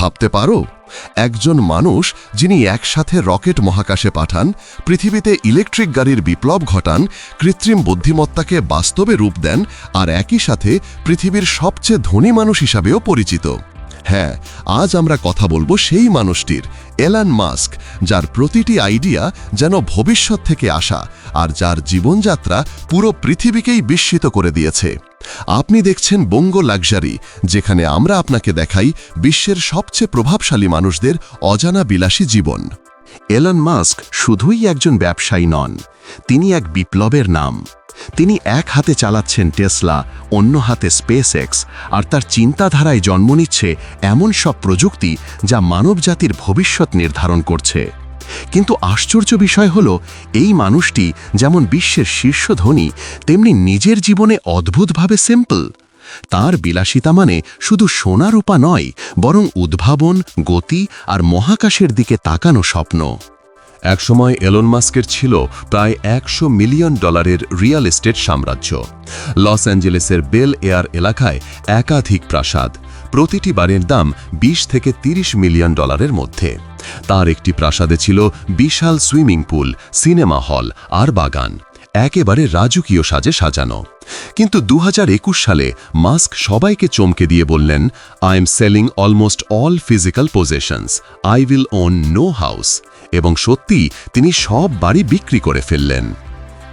ভাবতে পারো? একজন মানুষ যিনি একসাথে রকেট মহাকাশে পাঠান, পৃথিবীতে ইলেকট্রিক গাড়ির বিপ্লব ঘটান, কৃত্রিম বুদ্ধিমত্তাকে বাস্তবে রূপ দেন আর একই সাথে পৃথিবীর সবচেয়ে ধনী মানুষ হিসাবেও পরিচিত। হ্যাঁ আজ আমরা কথা বলব সেই মানুষটির, এলান মাস্ক, যার প্রতিটি আইডিয়া যেন ভবিষ্যৎ থেকে আসা আর যার জীবনযাত্রা পুরো পৃথিবীকেই বিস্মিত করে দিয়েছে। আপনি দেখছেন বঙ্গ লাক্সারি যেখানে আমরা আপনাকে দেখাই বিশ্বের সবচেয়ে প্রভাবশালী মানুষদের অজানা বিলাসী জীবন। এলন মাস্ক শুধুই একজন ব্যবসায়ী নন, তিনি এক বিপ্লবের নাম। তিনি এক হাতে চালাচ্ছেন টেসলা, অন্য হাতে স্পেস আর তার চিন্তাধারায় জন্ম নিচ্ছে এমন সব প্রযুক্তি যা মানবজাতির ভবিষ্যৎ নির্ধারণ করছে। কিন্তু আশ্চর্য বিষয় হল, এই মানুষটি যেমন বিশ্বের শীর্ষ ধনী, তেমনি নিজের জীবনে অদ্ভুতভাবে সিম্পল তার বিলাসিতা মানে শুধু সোনা রূপা নয়, বরং উদ্ভাবন, গতি আর মহাকাশের দিকে তাকানো স্বপ্ন। একসময় এলন মাস্কের ছিল প্রায় একশো মিলিয়ন ডলারের রিয়েল এস্টেট সাম্রাজ্য। লস অ্যাঞ্জেলেসের বেল এয়ার এলাকায় একাধিক প্রাসাদ, প্রতিটি বাড়ির দাম ২০ থেকে ৩০ মিলিয়ন ডলারের মধ্যে। তার একটি প্রাসাদে ছিল বিশাল সুইমিং পুল, সিনেমা হল আর বাগান। একেবারে রাজকীয় সাজে সাজানো। কিন্তু দু হাজার একুশ সালে মাস্ক সবাইকে চমকে দিয়ে বললেন I am selling almost all physical possessions I will own no house এবং সত্যি তিনি সব বাড়ি বিক্রি করে ফেললেন।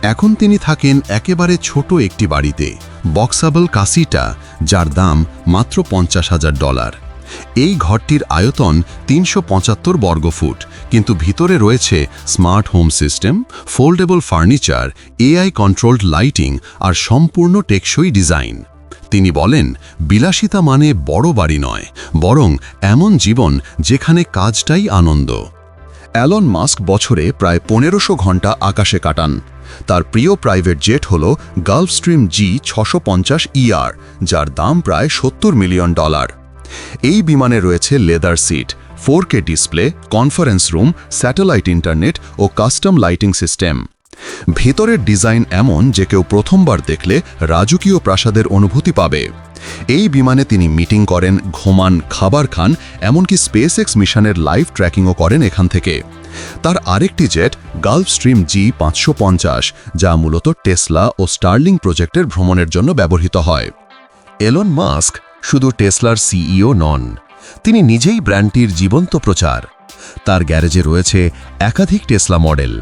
এখন তিনি থাকেন একেবারে ছোট একটি বাড়িতে, বক্সাবল কাসিটা, যার দাম মাত্র পঞ্চাশ হাজার ডলার। এই ঘরটির আয়তন তিনশো পঁচাত্তর বর্গফুট কিন্তু ভিতরে রয়েছে smart home system, foldable furniture, AI controlled lighting আর সম্পূর্ণ টেকসই ডিজাইন। তিনি বলেন, বিলাসিতা মানে বড় বাড়ি নয়, বরং এমন জীবন যেখানে কাজটাই আনন্দ। অ্যালন মাস্ক বছরে প্রায় পনেরোশো ঘণ্টা আকাশে কাটান। তার প্রিয় প্রাইভেট জেট হল গালফ স্ট্রিম জি ছশো ইআর যার দাম প্রায় সত্তর মিলিয়ন ডলার। এই বিমানে রয়েছে leather seat four K display, conference room, satellite internet ও কাস্টম লাইটিং সিস্টেম। ভেতরের ডিজাইন এমন যে কেউ প্রথমবার দেখলে রাজকীয় প্রাসাদের অনুভূতি পাবে। এই বিমানে তিনি মিটিং করেন, ঘুমান, খাবার খান, এমনকি স্পেস এক্স মিশনের লাইভ ট্র্যাকিংও করেন এখান থেকে। তার আরেকটি জেট, গালফ স্ট্রিম জি পাঁচশো পঞ্চাশ, যা মূলত টেসলা ও স্টার্লিং প্রজেক্টের ভ্রমণের জন্য ব্যবহৃত হয়। এলন মাস্ক শুধু টেসলার সিইও নন, তিনি নিজেই ব্র্যান্ডটির জীবন্ত প্রচার। তার গ্যারেজে রয়েছে একাধিক Tesla model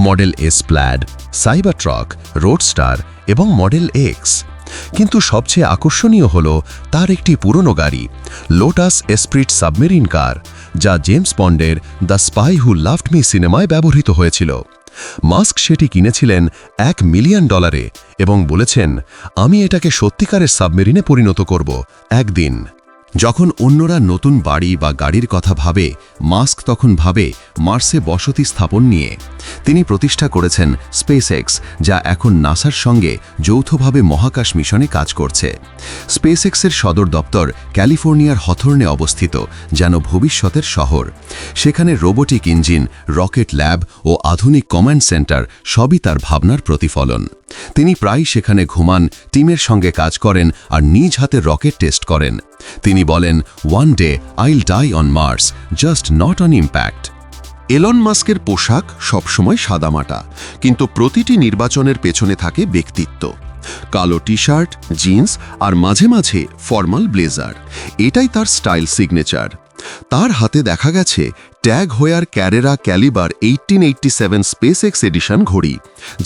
model S Plaid Cybertruck roadster এবং মডেল এক্স। কিন্তু সবচেয়ে আকর্ষণীয় হল তার একটি পুরনো গাড়ি, লোটাস এসপ্রিট সাবমেরিন কার, যা জেমস বন্ডের The Spy Who Loved Me সিনেমায় ব্যবহৃত হয়েছিল। মাস্ক সেটি কিনেছিলেন এক মিলিয়ন ডলারে এবং বলেছেন, আমি এটাকে সত্যিকারের সাবমেরিনে পরিণত করব একদিন। যখন অন্যরা নতুন বাড়ি বা গাড়ির কথা ভাবে, মাস্ক তখন ভাবে মার্সে বসতি স্থাপন নিয়ে। তিনি প্রতিষ্ঠা করেছেন স্পেসএক্স যা এখন নাসার সঙ্গে যৌথভাবে মহাকাশ মিশনে কাজ করছে। স্পেসএক্সের সদর দপ্তর ক্যালিফোর্নিয়ার হথর্নে অবস্থিত, যেন ভবিষ্যতের শহর। সেখানে রোবোটিক ইঞ্জিন, রকেট ল্যাব ও আধুনিক কমান্ড সেন্টার সবই তার ভাবনার প্রতিফলন। তিনি প্রায় সেখানে ঘুমান, টিমের সঙ্গে কাজ করেন আর নিজ হাতে রকেট টেস্ট করেন। তিনি বলেন, one day I'll die on Mars, just not on impact. Elon মাস্কের পোশাক সবসময় সাদামাটা, কিন্তু প্রতিটি নির্বাচনের পেছনে থাকে ব্যক্তিত্ব। কালো টি শার্ট জিন্স আর মাঝে মাঝে ফর্মাল ব্লেজার। এটাই তার স্টাইল সিগনেচার। তার হাতে দেখা গেছে TAG Heuer Carrera calibre eighteen eighty seven Space X edition ঘড়ি,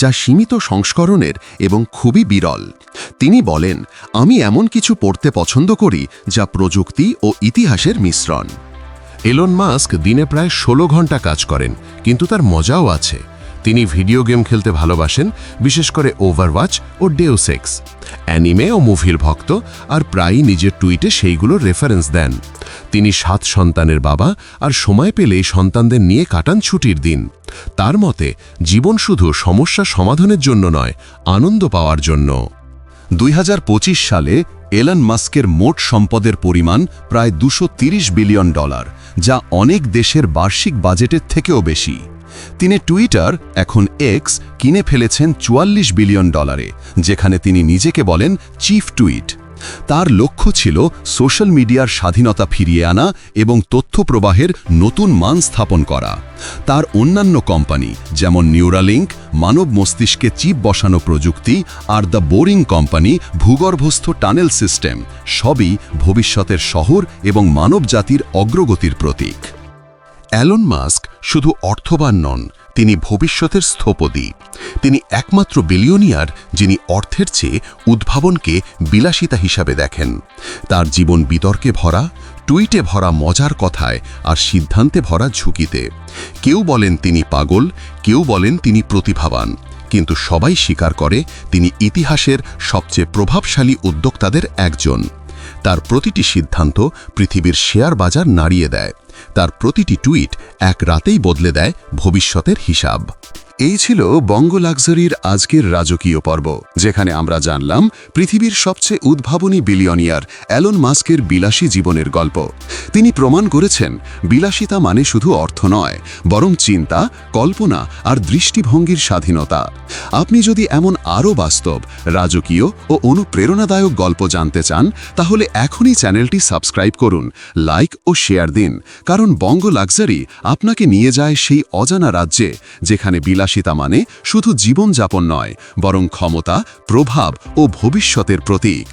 যা সীমিত সংস্করণের এবং খুবই বিরল। তিনি বলেন, আমি এমন কিছু পড়তে পছন্দ করি যা প্রযুক্তি ও ইতিহাসের মিশ্রণ। এলন মাস্ক দিনে প্রায় ১৬ ঘণ্টা কাজ করেন, কিন্তু তার মজাও আছে। তিনি ভিডিও গেম খেলতে ভালোবাসেন, বিশেষ করে ওভারওয়াচ ও ডেওসেক্স অ্যানিমে ও মুভির ভক্ত, আর প্রায়ই নিজের টুইটে সেইগুলোর রেফারেন্স দেন। তিনি সাত সন্তানের বাবা, আর সময় পেলে সন্তানদের নিয়ে কাটান ছুটির দিন। তার মতে, জীবন শুধু সমস্যা সমাধানের জন্য নয়, আনন্দ পাওয়ার জন্য। দুই হাজার পঁচিশ সালে এলন মাস্কের মোট সম্পদের পরিমাণ প্রায় দুশো বিলিয়ন ডলার। যা অনেক দেশের বার্ষিক বাজেটের থেকেও বেশি। তিনি টুইটার, এখন এক্স কিনে ফেলেছেন চুয়াল্লিশ বিলিয়ন ডলারে, যেখানে তিনি নিজেকে বলেন চিফ টুইট। তার লক্ষ্য ছিল সোশ্যাল মিডিয়ার স্বাধীনতা ফিরিয়ে আনা এবং তথ্য প্রবাহের নতুন মান স্থাপন করা। তার অন্যান্য কোম্পানি, যেমন নিউরালিঙ্ক মানব মস্তিষ্কে চিপ বসানো প্রযুক্তি আর দ্য বোরিং কোম্পানি, ভূগর্ভস্থ টানেল সিস্টেম, সবই ভবিষ্যতের শহর এবং মানব জাতির অগ্রগতির প্রতীক। অ্যালন মাস্ক শুধু অর্থবান নন তিনি ভবিষ্যতের স্থপতি। তিনি একমাত্র বিলিয়নিয়ার যিনি অর্থের চেয়ে উদ্ভাবনকে বিলাসিতা হিসাবে দেখেন। তার জীবন বিতর্কে ভরা, টুইটে ভরা মজার কথায় আর সিদ্ধান্তে ভরা ঝুঁকিতে। কেউ বলেন তিনি পাগল, কেউ বলেন তিনি প্রতিভাবান। কিন্তু সবাই স্বীকার করে তিনি ইতিহাসের সবচেয়ে প্রভাবশালী উদ্যোক্তাদের একজন। তার প্রতিটি সিদ্ধান্ত পৃথিবীর শেয়ার বাজার নাড়িয়ে দেয়। তার প্রতিটি টুইট এক রাতেই বদলে দেয় ভবিষ্যতের হিসাব। এই ছিল বঙ্গ লাক্সারির আজকের রাজকীয় পর্ব, যেখানে আমরা জানলাম পৃথিবীর সবচেয়ে উদ্ভাবনী বিলিয়নিয়ার অ্যালন মাস্কের বিলাসী জীবনের গল্প। তিনি প্রমাণ করেছেন, বিলাসিতা মানে শুধু অর্থ নয়, বরং চিন্তা, কল্পনা আর দৃষ্টিভঙ্গির স্বাধীনতা। আপনি যদি এমন আরও বাস্তব, রাজকীয় ও অনুপ্রেরণাদায়ক গল্প জানতে চান, তাহলে এখনই চ্যানেলটি সাবস্ক্রাইব করুন, লাইক ও শেয়ার দিন, কারণ বঙ্গ লাক্সারি আপনাকে নিয়ে যায় সেই অজানা রাজ্যে, যেখানে বিলাসিতা মানে শুধু জীবনযাপন নয় বরং ক্ষমতা প্রভাব ও ভবিষ্যতের প্রতীক।